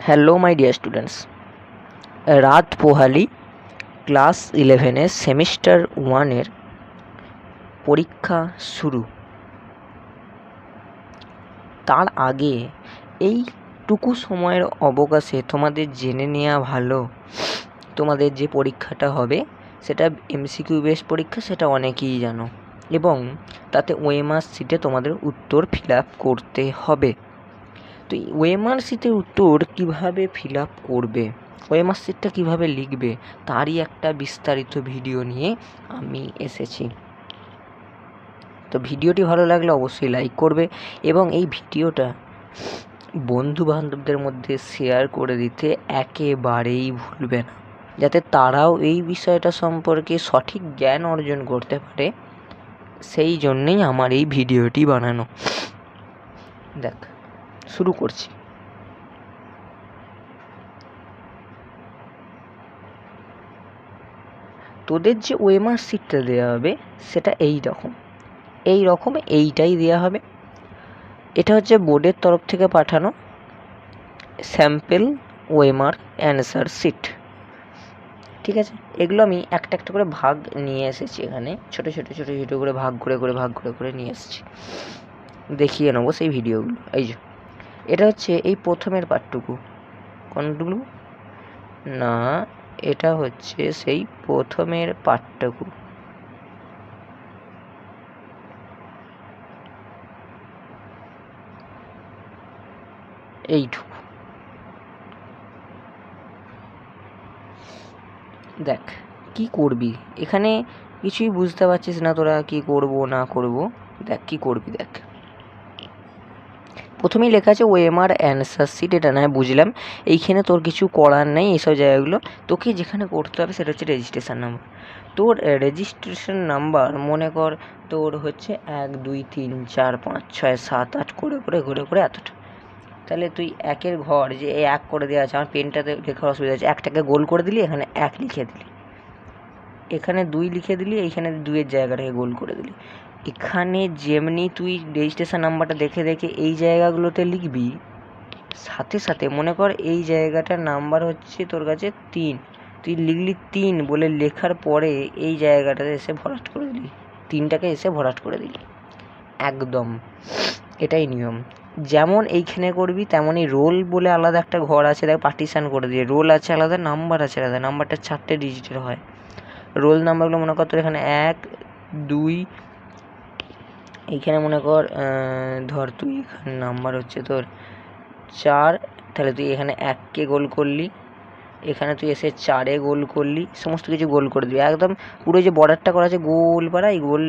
Hello my dear students রাত পোহালি class ইলেভেনের semester ওয়ানের পরীক্ষা শুরু। তার আগে এইটুকু সময়ের অবকাশে তোমাদের জেনে নেওয়া ভালো। তোমাদের যে পরীক্ষাটা হবে, সেটা এমসিকিউ বেস পরীক্ষা, সেটা অনেকেই জানো। এবং তাতে ওএমআর সিটে তোমাদের উত্তর ফিল করতে হবে। তো ওএমআর সিটের উত্তর কীভাবে ফিল আপ করবে? ওএমআর সিটটা কীভাবে লিখবে? তারই একটা বিস্তারিত ভিডিও নিয়ে আমি এসেছি। তো ভিডিওটি ভালো লাগলে অবশ্যই লাইক করবে এবং এই ভিডিওটা বন্ধু বান্ধবদের মধ্যে শেয়ার করে দিতে একেবারেই ভুলবে না। যাতে তারাও এই বিষয়টা সম্পর্কে সঠিক জ্ঞান অর্জন করতে পারে, সেই জন্যেই আমার এই ভিডিওটি বানানো। দেখ শুরু করছি। তোদের যে ওয়েমার সিটটা দেওয়া হবে, সেটা এই রকম। এই রকম এইটাই দেওয়া হবে। এটা হচ্ছে বোর্ডের তরফ থেকে পাঠানো স্যাম্পেল ওয়েমার অ্যান্সার সিট ঠিক আছে? এগুলো আমি একটা একটা করে ভাগ নিয়ে এসেছি এখানে। ছোটো ছোটো ছোটো ছোটো করে ভাগ, করে করে, ভাগ, করে করে নিয়ে এসেছি। দেখিয়ে নেব সেই ভিডিওগুলো এই যে। এটা হচ্ছে এই প্রথমের পার্টটুকু কোনটুকু না, এটা হচ্ছে সেই প্রথমের পার্টটুকু এইটুকু। দেখ, কি করবি? এখানে কিছুই বুঝতে পারছিস না তোরা, কি করব, না করব। দেখ, কি করবি, দেখ। প্রথমেই লেখা আছে ওএমআর অ্যান্সার সিট এটা নয় বুঝলাম। এইখানে তোর কিছু করার নেই এইসব জায়গাগুলো। তোকে যেখানে করতে হবে সেটা হচ্ছে রেজিস্ট্রেশন নাম্বার তোর রেজিস্ট্রেশন নাম্বার মনে কর তোর হচ্ছে এক, দুই, তিন, চার, পাঁচ, ছয়, সাত, আট, করে করে ঘুরে করে এতটা। তাহলে তুই একের ঘর যে এক করে দেওয়া আছে, আমার পেনটাতে লেখার অসুবিধা আছে। একটাকে গোল করে দিলি, এখানে এক লিখে দিলি। এখানে দুই লিখে দিলি, এইখানে দুইয়ের জায়গাটাকে গোল করে দিলি। এখানে যেমনি তুই রেজিস্ট্রেশন নাম্বারটা দেখে দেখে এই জায়গাগুলোতে লিখবি, সাথে সাথে মনে কর এই জায়গাটার নাম্বার হচ্ছে তোর কাছে তিন। তুই লিখলি তিন বলে লেখার পরে এই জায়গাটাতে এসে ভরাট করে দিলি। তিনটাকে এসে ভরাট করে দিলি। একদম। এটাই নিয়ম। যেমন এইখানে করবি তেমনই রোল বলে আলাদা একটা ঘর আছে, দেখ পার্টিশান করে দিয়ে। রোল আছে আলাদা, নাম্বার আছে আলাদা। নাম্বারটা চারটে ডিজিটের হয়। রোল নাম্বারগুলো মনে কর তোর এখানে এক, দুই এইখানে মনে কর ধর তুই এখানে নাম্বার হচ্ছে তোর চার, তাহলে তুই এখানে এককে গোল করলি, এখানে তুই এসে চারে গোল করলি, সমস্ত কিছু গোল করে দিবি। একদম পুরো যে বর্ডারটা করা আছে গোল পাড়া, এই গোল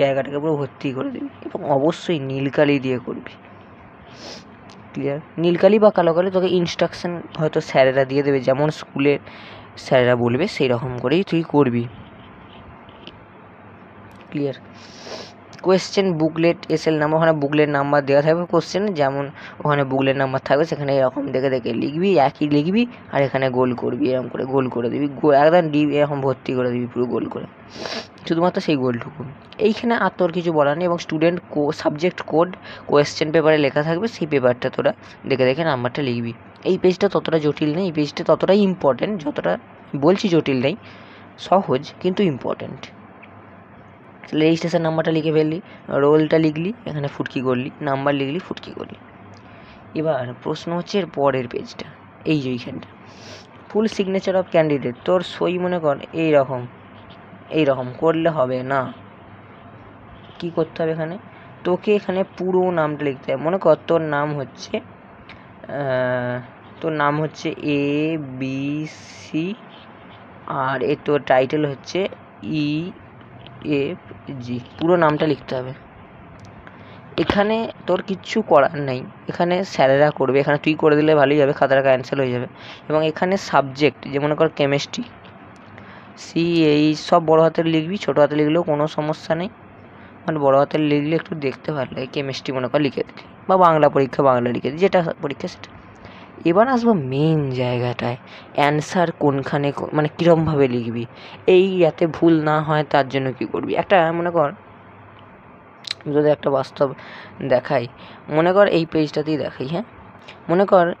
জায়গাটাকে পুরো ভর্তি করে দিবি। এবং অবশ্যই নীলকালি দিয়ে করবি। ক্লিয়ার নীলকালি বা কালো কালি তোকে ইনস্ট্রাকশান হয়তো স্যারেরা দিয়ে দেবে, যেমন স্কুলের স্যারেরা বলবে সেই রকম করেই তুই করবি। Clear question booklet SL number ওখানে বুকলেট নাম্বার দেওয়া থাকবে কোশ্চেন যেমন ওখানে বুকলেট নাম্বার থাকবে, সেখানে এরকম দেখে দেখে লিখবি, একই লিখবি, আর এখানে গোল করবি, এরকম করে গোল করে দিবি একদম ডি এরকম ভর্তি করে দিবি, পুরো গোল করে। শুধুমাত্র সেই গোলটুকু। এইখানে আর তোর কিছু বলার নেই এবং স্টুডেন্ট কো সাবজেক্ট কোড কোয়েশ্চেন পেপারে লেখা থাকবে, সেই পেপারটা তোরা দেখে দেখে নাম্বারটা লিখবি। এই পেজটা ততটা জটিল নেই, এই পেজটা ততটাই ইম্পর্টেন্ট যতটা বলছি জটিল নেই, সহজ কিন্তু ইম্পর্টেন্ট রেজিস্ট্রেশন নাম্বারটা লিখে ফেললি রোলটা লিখলি, এখানে ফুটকি করলি নাম্বার লিখলি, ফুটকি করলি। এবার প্রশ্ন হচ্ছে এর পরের পেজটা এই যে এইখানটা ফুল সিগনেচার অফ ক্যান্ডিডেট তোর সই মনে কর এই রকম এই রকম করলে হবে না। কি করতে হবে এখানে? তোকে এখানে পুরো নামটা লিখতে হবে। মনে কর তোর নাম হচ্ছে তোর নাম হচ্ছে এ বি সি আর এ তোর টাইটেল হচ্ছে ই এফ জি, পুরো নামটা লিখতে হবে। এখানে তোর কিচ্ছু করার নেই। এখানে স্যারেরা করবে। এখানে তুই করে দিলে ভালোই যাবে খাতাটা ক্যান্সেল হয়ে যাবে। এবং এখানে সাবজেক্ট যে মনে কর কেমিস্ট্রি সি এই সব বড়ো হাতের লিখবি, ছোটো হাতে লিখলেও কোনো সমস্যা নেই। মানে বড়ো হাতের লিখলে একটু দেখতে ভালো লাগে কেমিস্ট্রি মনে কর লিখে দিলি বা বাংলা পরীক্ষা বাংলা লিখে দিই যেটা পরীক্ষা সেটা। এবার আসব মেন জায়গাটায়। অ্যান্সার কোনখানে মানে কীরমভাবে লিখবি? এই যাতে ভুল না হয়, তার জন্য কী করবি? একটা, মনে কর, যদি একটা বাস্তব দেখাই, মনে কর এই পেজটাতেই দেখাই হ্যাঁ? মনে কর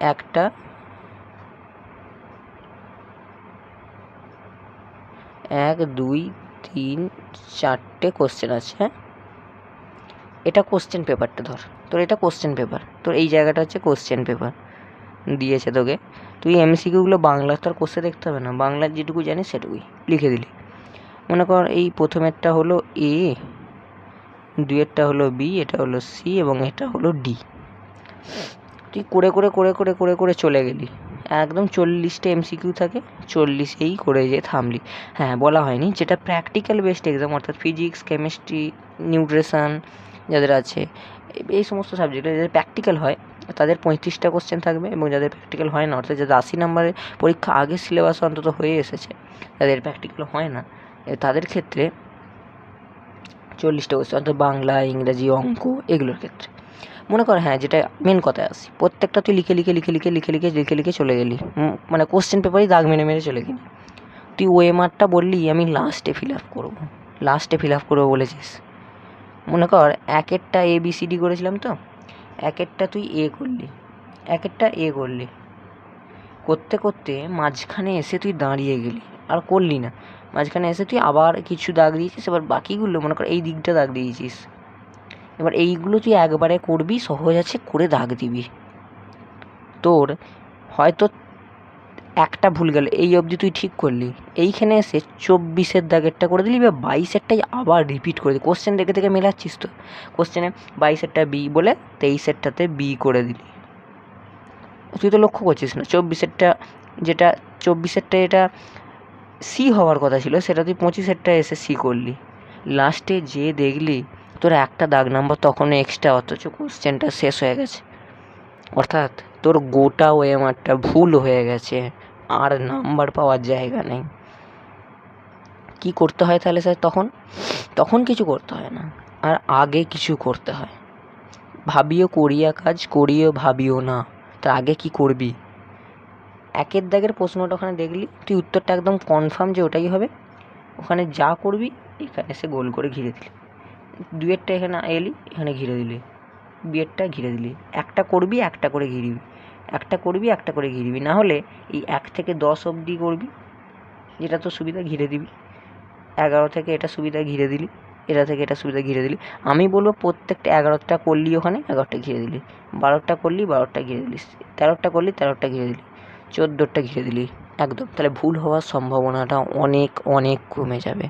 একটা, এক, দুই, তিন, চারটে কোশ্চেন আছে হ্যাঁ? এটা কোশ্চেন পেপারটা ধর। তোর এটা কোশ্চেন পেপার তোর এই জায়গাটা হচ্ছে কোশ্চেন পেপার দিয়েছে তোকে। তুই এমসিকিউগুলো বাংলার তো আর কোশ্চেন দেখতে হবে না। বাংলার যেটুকু জানিস সেটুকুই লিখে দিলি। মনে কর এই প্রথমেরটা হলো এ দুইয়েরটা হলো বি এটা হলো সি এবং এটা হলো ডি তুই করে করে করে করে করে করে চলে গেলি। একদম চল্লিশটা এমসিকিউ থাকে, চল্লিশেই করে যে থামলি। হ্যাঁ বলা হয়নি। যেটা প্র্যাকটিক্যাল বেসড এক্সাম অর্থাৎ ফিজিক্স কেমিস্ট্রি নিউট্রিশন যাদের আছে, এই সমস্ত সাবজেক্টে যাদের প্র্যাকটিক্যাল হয়। তাদের পঁয়ত্রিশটা কোশ্চেন থাকবে এবং যাদের প্র্যাকটিক্যাল হয় না, অর্থাৎ যাদের আশি নম্বরের পরীক্ষা আগের সিলেবাস অন্তত হয়ে এসেছে যাদের প্র্যাকটিক্যাল হয় না তাদের ক্ষেত্রে চল্লিশটা কোশ্চেন অর্থাৎ বাংলা, ইংরাজি, অঙ্ক এগুলোর ক্ষেত্রে। মনে কর হ্যাঁ যেটা মেন কথায় আসি প্রত্যেকটা তুই লিখে লিখে লিখে লিখে লিখে লিখে লিখে লিখে চলে গেলি মানে কোশ্চেন পেপারই দাগ মেরে মেরে চলে গেলি। তুই ওএমআরটা বললি, আমি লাস্টে ফিল আপ করব লাস্টে ফিল আপ করব বলেছিস। মনে কর একেরটা এ বি সি ডি করেছিলাম তো একেরটা তুই এ করলি, একেরটা এ করলি। করতে করতে মাঝখানে এসে তুই দাঁড়িয়ে গেলি, আর করলি না। মাঝখানে এসে তুই আবার কিছু দাগ দিয়েছিস, এবার বাকিগুলো মনে কর এই দিকটা দাগ দিয়েছিস। এবার এইগুলো তুই একবারে করবি, সহজ আছে করে দাগ দিবি। তোর হয়তো একটা ভুল গেল। এই অবধি তুই ঠিক করলি। এইখানে এসে চব্বিশের দাগেরটা করে দিলি বা বাইশেরটাই আবার রিপিট করে দিলি। কোশ্চেন দেখে দেখে মেলাচ্ছিস তো। কোশ্চেনে বাইশেরটা বি বলে তেইশেরটাতে বি করে দিলি। তুই তো লক্ষ্য করছিস না। চব্বিশেরটা যেটা, চব্বিশেরটা এটা সি হওয়ার কথা ছিল, সেটা তুই পঁচিশেরটা এসে সি করলি। লাস্টে যে দেখলি, তোর একটা দাগ নাম্বার তখনও এক্সট্রা অথচ কোশ্চেনটা শেষ হয়ে গেছে। অর্থাৎ তোর গোটা ওএমআরটা ভুল হয়ে গেছে। আর নাম্বার পাওয়ার জায়গা নেই। কি করতে হয় তাহলে স্যার তখন তখন কিছু করতে হয় না। আর আগে কিছু করতে হয়। ভাবিও করিয়া কাজ, করিও ভাবিও না। তার আগে কি করবি? একের দাগের প্রশ্নটা ওখানে দেখলি, তুই উত্তরটা একদম কনফার্ম যে ওটাই হবে। ওখানে যা করবি, এখানে এসে গোল করে ঘিরে দিলি। দুয়েরটা এখানে এলি, এখানে ঘিরে দিলি। বিয়েরটা ঘিরে দিলি। একটা করবি, একটা করে ঘিরবি। একটা করবি, একটা করে ঘিরবি। না হলে এই এক থেকে দশ অবধি করবি, যেটা তো সুবিধা ঘিরে দিবি। এগারো থেকে এটা সুবিধা ঘিরে দিলি, এটা থেকে এটা সুবিধা ঘিরে দিলি। আমি বলব প্রত্যেকটা এগারোটা করলি ওখানে, এগারোটা ঘিরে দিলি। বারোটা করলি, বারোটা ঘিরে দিলি। তেরোটা করলি, তেরোটা ঘিরে দিলি। চোদ্দোটা ঘিরে দিলি। একদম, তাহলে ভুল হওয়ার সম্ভাবনাটা অনেক অনেক কমে যাবে।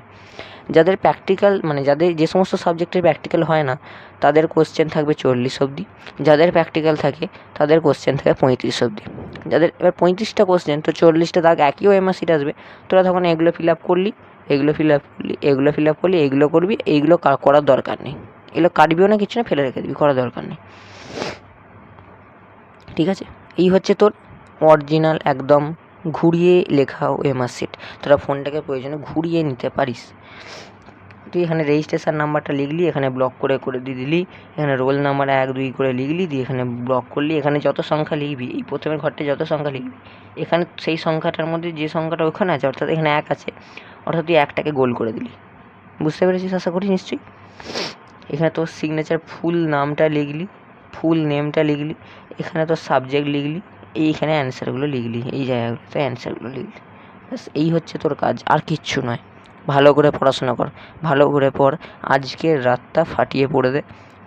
যাদের প্র্যাকটিক্যাল মানে যাদের যে সমস্ত সাবজেক্টের প্র্যাকটিক্যাল হয় না, তাদের কোশ্চেন থাকবে চল্লিশ অবধি। যাদের প্র্যাকটিক্যাল থাকে, তাদের কোশ্চেন থাকে পঁয়ত্রিশ অবধি। যাদের, এবার পঁয়ত্রিশটা কোশ্চেন তো চল্লিশটা দাগ একই ওএমআর সিট আসবে। তোরা তখন এগুলো ফিল আপ করলি, এগুলো ফিল আপ করলি, এগুলো ফিল আপ করলি এইগুলো করবি এইগুলো করার দরকার নেই। এগুলো কাটবিও না কিছু না, ফেলে রেখে দিবি, করার দরকার নেই। ঠিক আছে? এই হচ্ছে তোর অরিজিনাল একদম ঘুরিয়ে লেখা ওএমআর সিট। তোরা ফোনটাকে প্রয়োজনে ঘুরিয়ে নিতে পারিস। তুই এখানে রেজিস্ট্রেশন নাম্বারটা লিখলি, এখানে ব্লক করে করে দিয়ে দিলি, এখানে রোল নাম্বার এক, দুই করে লিখলি, দিয়ে এখানে ব্লক করলি। এখানে যত সংখ্যা লিখবি, এই প্রথমের ঘরটা যত সংখ্যা লিখবি, এখানে সেই সংখ্যাটার মধ্যে যে সংখ্যাটা ওখানে আছে, অর্থাৎ এখানে এক আছে, অর্থাৎ তুই একটাকে গোল করে দিলি। বুঝতে পেরেছিস আশা করি নিশ্চয়ই? এখানে তোর সিগনেচার ফুল নামটা লিখলি ফুল নেমটা লিখলি, এখানে তোর সাবজেক্ট লিখলি এইখানে অ্যান্সারগুলো লিখলি, এই জায়গাগুলোতে অ্যান্সারগুলো লিখলি। ব্যাস, এই হচ্ছে তোর কাজ, আর কিচ্ছু নয়। ভালো করে পড়াশোনা কর, ভালো করে পড় আজকের রাতটা ফাটিয়ে পড়ে দে,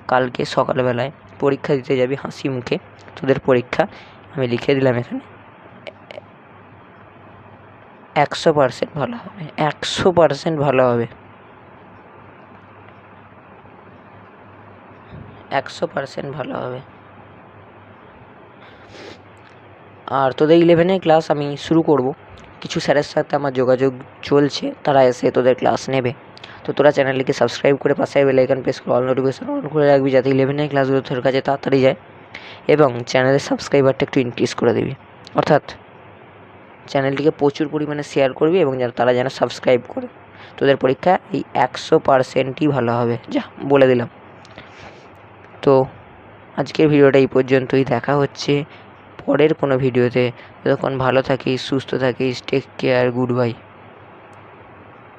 কালকে সকালবেলায় পরীক্ষা দিতে যাবি হাসি মুখে, তোদের পরীক্ষা আমি লিখে দিলাম এখানে। একশো পার্সেন্ট ভালো হবে, একশো পার্সেন্ট ভালো হবে। একশো পার্সেন্ট ভালো হবে। আর তোদের ইলেভেনের ক্লাস আমি শুরু করব। কিছু স্যারের সাথে আমার যোগাযোগ চলছে, তারা এসে তোদের ক্লাস নেবে। তো তোরা চ্যানেলটিকে সাবস্ক্রাইব করে পাশে বেল আইকন প্রেস করে অল নোটিফিকেশন অন করে রাখবি, যাতে ইলেভেনের ক্লাসগুলো তোর কাছে তাড়াতাড়ি যায়। এবং চ্যানেলের সাবস্ক্রাইবারটা একটু ইনক্রিজ করে দিবি। অর্থাৎ চ্যানেলটিকে প্রচুর পরিমাণে শেয়ার করবি এবং যেন তারা যেন সাবস্ক্রাইব করে। তোদের পরীক্ষা এই একশো পার্সেন্টই ভালো হবে। যা, বলে দিলাম। তো আজকের ভিডিওটা এই পর্যন্তই। দেখা হচ্ছে পরের কোনো ভিডিওতে। যতক্ষণ ভালো থাকিস, সুস্থ থাকিস টেক কেয়ার গুড বাই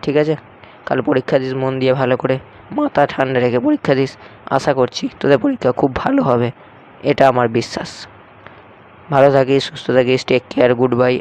ঠিক আছে? কাল পরীক্ষা দিস, মন দিয়ে ভালো করে। মাথা ঠান্ডা রেখে পরীক্ষা দিস। আশা করছি তোদের পরীক্ষা খুব ভালো হবে। এটা আমার বিশ্বাস। ভালো থাকিস, সুস্থ থাকিস টেক কেয়ার গুড বাই